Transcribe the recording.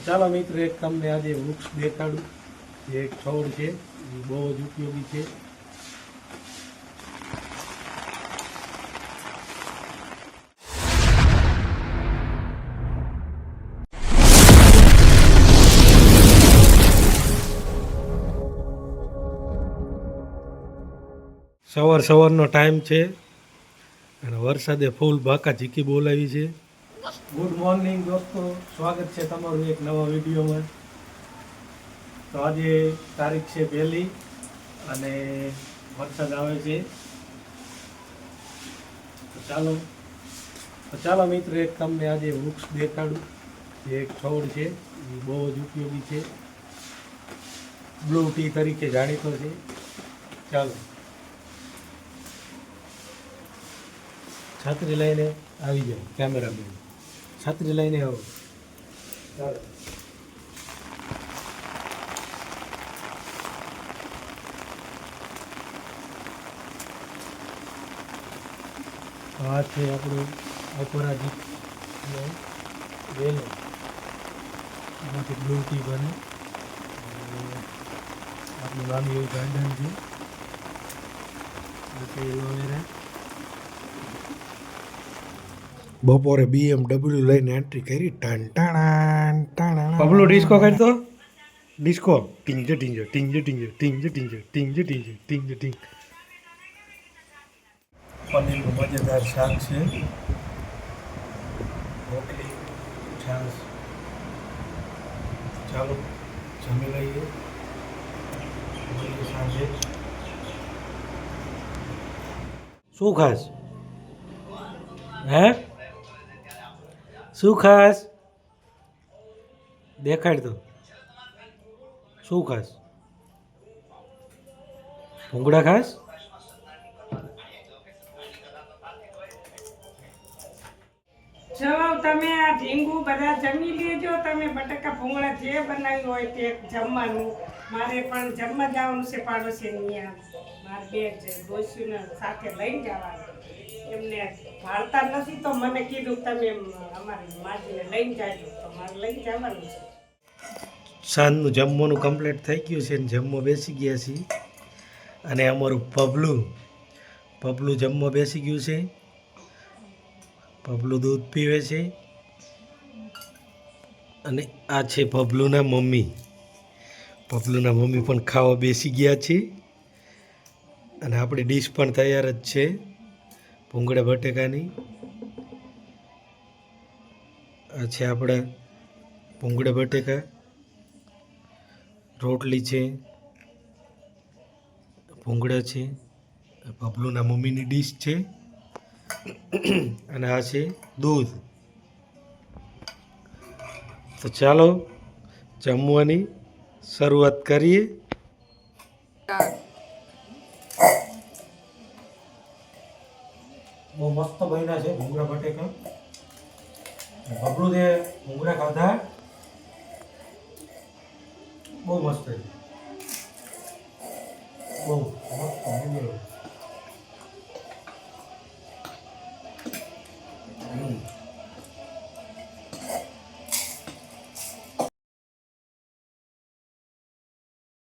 ચાલો મિત્રો, એક તમને આજે વૃક્ષ દેખાડું. જે એક છોડ છે, એ બહુ જ ઉપયોગી છે. સવાર સવારનો ટાઈમ છે. અને વરસાદે ફૂલ ભાકા ઝીકી બોલાવી છે. ગુડ મોર્નિંગ દોસ્તો. સ્વાગત છે તમારું એક નવા વિડીયોમાં. તો આજે તારીખ છે પહેલી અને વરસાદ આવે છે. તો ચાલો. તો ચાલો મિત્રો, એક તમને આજે વૃક્ષ દેખાડું. જે એક છોડ છે, એ બહુ જ ઉપયોગી છે. બ્લુ ટી તરીકે જાણીતો છે. ચાલો. છત્રી લઈને આવી જાઓ કેમેરામેન છાત્રી લઈને આવો. આ છે આપણું અપરાજિત વેલો. એમાંથી બ્લુ ટી બને. આપણું નાનું એવું ગાર્ડન છે એલોવેરા બપોરે બીએમડબલ્યુ લઈને એન્ટ્રી કરી ટન ટાણા ટણ પબલું ડિસ્કો કરતો ડિસ્કો ટીંજ ટીંજ ટીંજ ટીંજ ટીંજ ટીંજ ટીંજ ટીંજ ટીંજ ટીંજ પનીરનું મજેદાર શાક છે. રોટલી છાસ ચાલો જમી લઈએ. સાંજે. શું ખાસ? હે? શું ખાસ? દેખાડ તો. શું ખાસ? ભૂંગળા ખાસ? જવાબ તમે આ ઢીંગુ બધા જમી લેજો. તમે બટાકા, ભૂંગળા જે બનાવ્યું હોય તે જમવાનું. મારે પણ જમવા જવાનું છે પાડોશી ત્યાં મારે બે ડોસીને સાથે લઈને જવાનું. એમને ભાળતા નથી તો મને કીધું તમે અમારી માજીને લઈને જાજો. તો મારે લઈને જવાનું છે. સાંજનું જમવાનું કમ્પ્લીટ થઈ ગયું છે ને જમવા બેસી ગયા છીએ. અને અમારું પબલું પબલું જમવા બેસી ગયું છે. પબલું દૂધ પીવે છે. અને આ છે પબલુના મમ્મી. પબલુના મમ્મી પણ ખાવા બેસી ગયા છે. અને આપણી ડીશ પણ તૈયાર જ છે, ભૂંગળા બટેકાની આ છે આપણે ભૂંગળા બટેકા રોટલી છે, ભૂંગળા છે, બબલુના મમ્મીની ડીશ છે. અને આ છે દૂધ. તો ચાલો જમવાની શરૂઆત કરીએ. બહુ મસ્ત બન્યા છે ભૂંગરા બટેકા. બબલું તે ભૂંગરા ખાધા બહુ મસ્ત છે. બહુ મસ્ત